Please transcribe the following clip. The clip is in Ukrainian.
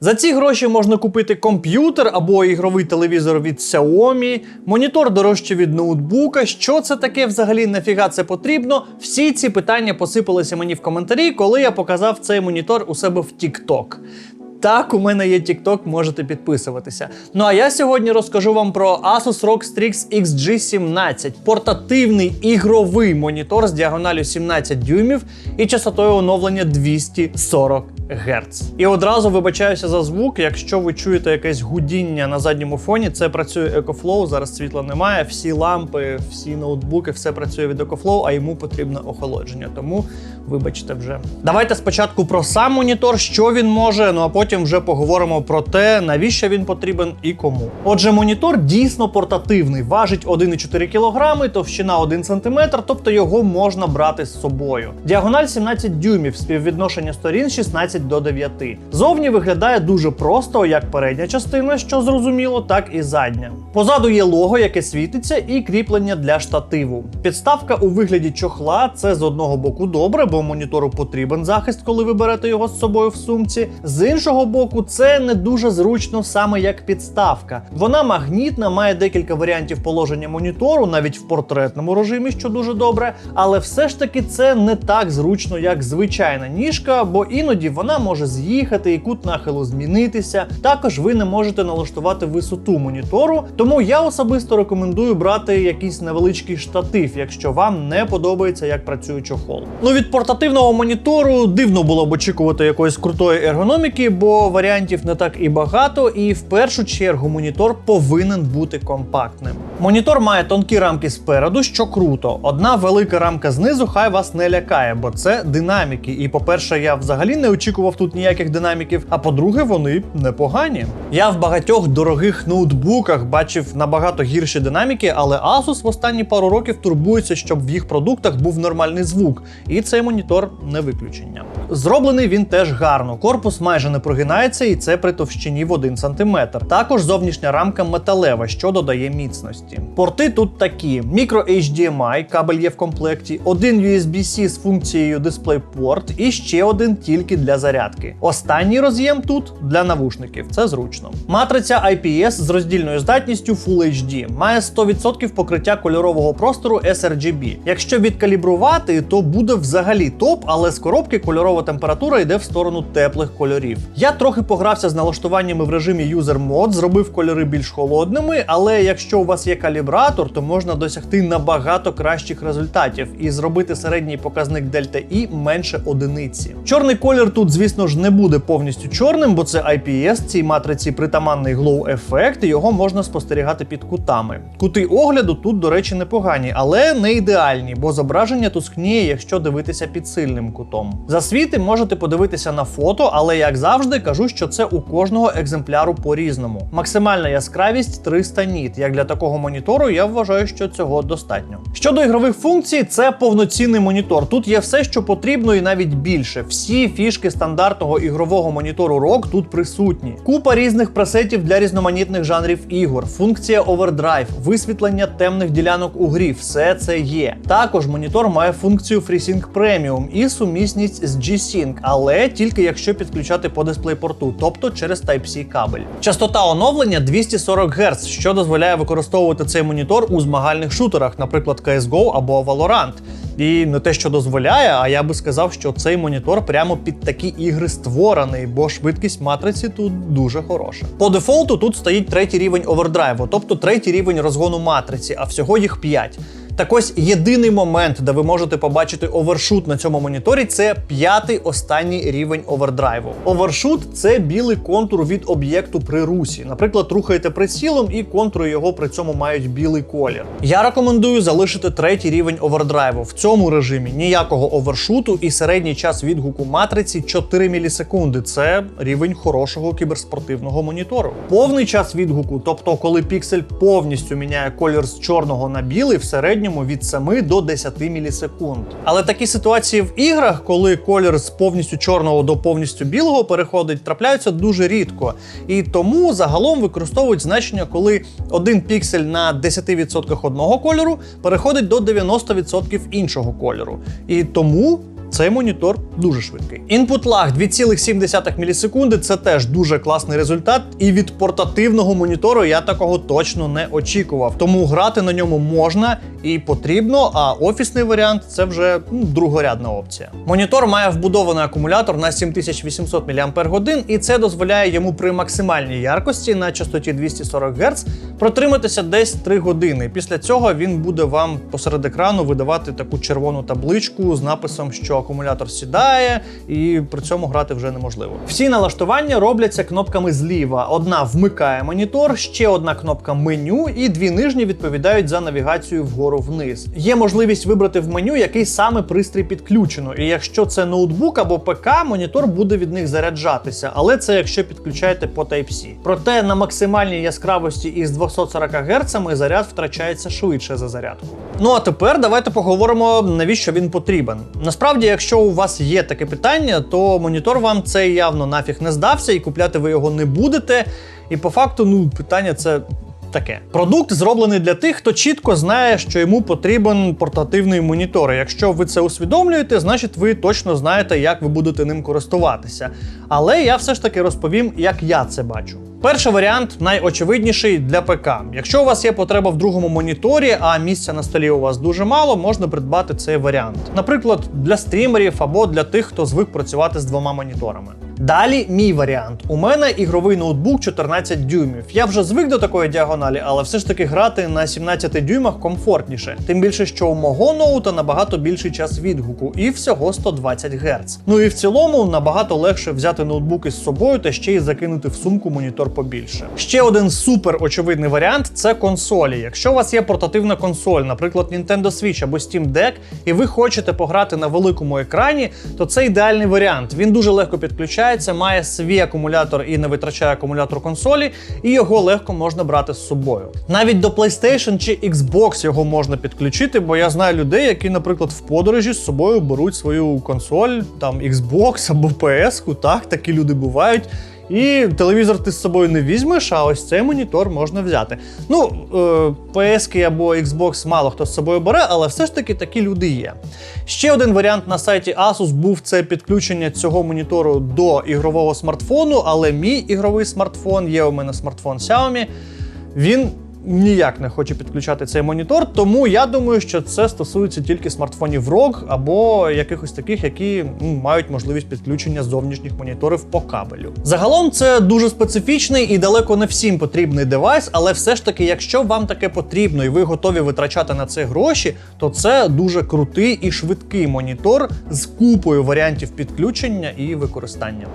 За ці гроші можна купити комп'ютер або ігровий телевізор від Xiaomi, монітор дорожче від ноутбука. Що це таке взагалі? Нафіга це потрібно? Всі ці питання посипалися мені в коментарі, коли я показав цей монітор у себе в TikTok. Так, у мене є TikTok, можете підписуватися. Ну а я сьогодні розкажу вам про Asus ROG Strix XG17, портативний ігровий монітор з діагоналю 17 дюймів і частотою оновлення 240 Гц. І одразу вибачаюся за звук. Якщо ви чуєте якесь гудіння на задньому фоні, це працює EcoFlow, Зараз світла немає. Всі лампи, всі ноутбуки, все працює від EcoFlow, а йому потрібно охолодження. Тому вибачте вже. Давайте спочатку про сам монітор, що він може. Ну а потім вже поговоримо про те, навіщо він потрібен і кому. Отже, монітор дійсно портативний, важить 1,4 кг, товщина 1 см, тобто його можна брати з собою. Діагональ 17 дюймів, співвідношення сторін 16 до 9. Зовні виглядає дуже просто, як передня частина, що зрозуміло, так і задня. Позаду є лого, яке світиться, і кріплення для штативу. Підставка у вигляді чохла це з одного боку добре, бо монітору потрібен захист, коли ви берете його з собою в сумці. З іншого боку, це не дуже зручно саме як підставка. Вона магнітна, має декілька варіантів положення монітору, навіть в портретному режимі, що дуже добре. Але все ж таки це не так зручно, як звичайна ніжка, бо іноді вона може з'їхати і кут нахилу змінитися. Також ви не можете налаштувати висоту монітору. Тому я особисто рекомендую брати якийсь невеличкий штатив, якщо вам не подобається, як працює чохол. Ну від портативного монітору дивно було б очікувати якоїсь крутої ергономіки, бо варіантів не так і багато, і в першу чергу монітор повинен бути компактним. Монітор має тонкі рамки спереду, що круто. Одна велика рамка знизу хай вас не лякає, бо це динаміки. І по-перше, я взагалі не очікував тут ніяких динаміків. А по-друге, вони непогані. Я в багатьох дорогих ноутбуках бачив набагато гірші динаміки, але Asus в останні пару років турбується, щоб в їх продуктах був нормальний звук. І цей монітор не виключення. Зроблений він теж гарно. Корпус майже не прогинається, і це при товщині в 1 см. Також зовнішня рамка металева, що додає міцності. Порти тут такі: мікро HDMI, кабель є в комплекті, один USB-C з функцією DisplayPort і ще один тільки для зарядки. Останній роз'єм тут для навушників. Це зручно. Матриця IPS з роздільною здатністю Full HD має 100% покриття кольорового простору sRGB. Якщо відкалібрувати, то буде взагалі топ, але з коробки кольорова температура йде в сторону теплих кольорів. Я трохи погрався з налаштуваннями в режимі User Mode, зробив кольори більш холодними, але якщо у вас є калібратор, то можна досягти набагато кращих результатів і зробити середній показник Дельта І менше одиниці. Чорний колір тут, звісно ж, не буде повністю чорним, бо це IPS, цій матриці притаманний glow ефект, і його можна спостерігати під кутами. Кути огляду тут, до речі, непогані, але не ідеальні, бо зображення тускніє, якщо дивитися під сильним кутом. Засвіти можете подивитися на фото, але як завжди кажу, що це у кожного екземпляру по-різному. Максимальна яскравість 300 ніт. Як для такого монітору, я вважаю, що цього достатньо. Щодо ігрових функцій, це повноцінний монітор. Тут є все, що потрібно, і навіть більше. Всі фішки стандартного ігрового монітору ROG тут присутні. Купа різних пресетів для різноманітних жанрів ігор, функція Overdrive, висвітлення темних ділянок у грі. Все це є. Також монітор має функцію FreeSync Premium і сумісність з G-Sync, але тільки якщо підключати по дисплей-порту, тобто через Type-C кабель. Частота оновлення 240 Гц, що дозволяє використовувати цей монітор у змагальних шутерах, наприклад, CSGO або Valorant. І не те, що дозволяє, а я би сказав, що цей монітор прямо під такі ігри створений, бо швидкість матриці тут дуже хороша. По дефолту тут стоїть третій рівень овердрайву, тобто третій рівень розгону матриці, а всього їх 5. Так ось єдиний момент, де ви можете побачити овершут на цьому моніторі, це п'ятий останній рівень овердрайву. Овершут це білий контур від об'єкту при русі. Наприклад, рухаєте прицілом, і контури його при цьому мають білий колір. Я рекомендую залишити третій рівень овердрайву. В цьому режимі ніякого овершуту і середній час відгуку матриці 4 мілісекунди. Це рівень хорошого кіберспортивного монітору. Повний час відгуку, тобто коли піксель повністю міняє колір з чорного на білий, в середньому від 7 до 10 мілісекунд. Але такі ситуації в іграх, коли колір з повністю чорного до повністю білого переходить, трапляються дуже рідко. І тому загалом використовують значення, коли один піксель на 10% одного кольору переходить до 90% іншого кольору. І тому Цей монітор дуже швидкий. Input lag 2,7 мілісекунди це теж дуже класний результат. І від портативного монітору я такого точно не очікував. Тому грати на ньому можна і потрібно. А офісний варіант це вже ну, другорядна опція. Монітор має вбудований акумулятор на 7800 мАч, і це дозволяє йому при максимальній яркості на частоті 240 Гц протриматися десь 3 години. Після цього він буде вам посеред екрану видавати таку червону табличку з написом, що акумулятор сідає, і при цьому грати вже неможливо. Всі налаштування робляться кнопками зліва. Одна вмикає монітор, ще одна кнопка меню, і дві нижні відповідають за навігацію вгору вниз. Є можливість вибрати в меню, який саме пристрій підключено. І якщо це ноутбук або ПК, монітор буде від них заряджатися, але це якщо підключаєте по Type-C. Проте на максимальній яскравості із 240 Гц заряд втрачається швидше за зарядку. Ну а тепер давайте поговоримо, навіщо він потрібен. Насправді, якщо у вас є таке питання, то монітор вам цей явно нафіг не здався, і купляти ви його не будете. І по факту, ну, питання це. Таке продукт зроблений для тих, хто чітко знає, що йому потрібен портативний монітор. Якщо ви це усвідомлюєте, значить ви точно знаєте, як ви будете ним користуватися. Але я все ж таки розповім, як я це бачу. Перший варіант найочевидніший для ПК. Якщо у вас є потреба в другому моніторі, а місця на столі у вас дуже мало, можна придбати цей варіант. Наприклад, для стрімерів або для тих, хто звик працювати з двома моніторами. Далі мій варіант. У мене ігровий ноутбук 14 дюймів. Я вже звик до такої діагоналі, але все ж таки грати на 17 дюймах комфортніше. Тим більше, що у мого ноута набагато більший час відгуку і всього 120 Гц. Ну і в цілому набагато легше взяти ноутбук із собою та ще й закинути в сумку монітор побільше. Ще один супер очевидний варіант це консолі. Якщо у вас є портативна консоль, наприклад, Nintendo Switch або Steam Deck, і ви хочете пограти на великому екрані, то це ідеальний варіант. Він дуже легко підключається, має свій акумулятор і не витрачає акумулятор консолі, і його легко можна брати з собою. Навіть до PlayStation чи Xbox його можна підключити, бо я знаю людей, які, наприклад, в подорожі з собою беруть свою консоль, там Xbox або PS, так, такі люди бувають. І телевізор ти з собою не візьмеш, а ось цей монітор можна взяти. Ну, е, PS або Xbox мало хто з собою бере, але все ж таки такі люди є. Ще один варіант на сайті Asus був це підключення цього монітору до ігрового смартфону, але мій ігровий смартфон, є у мене смартфон Xiaomi, він ніяк не хоче підключати цей монітор, тому я думаю, що це стосується тільки смартфонів ROG або якихось таких, які ну, мають можливість підключення зовнішніх моніторів по кабелю. Загалом це дуже специфічний і далеко не всім потрібний девайс, але все ж таки, якщо вам таке потрібно і ви готові витрачати на це гроші, то це дуже крутий і швидкий монітор з купою варіантів підключення і використання.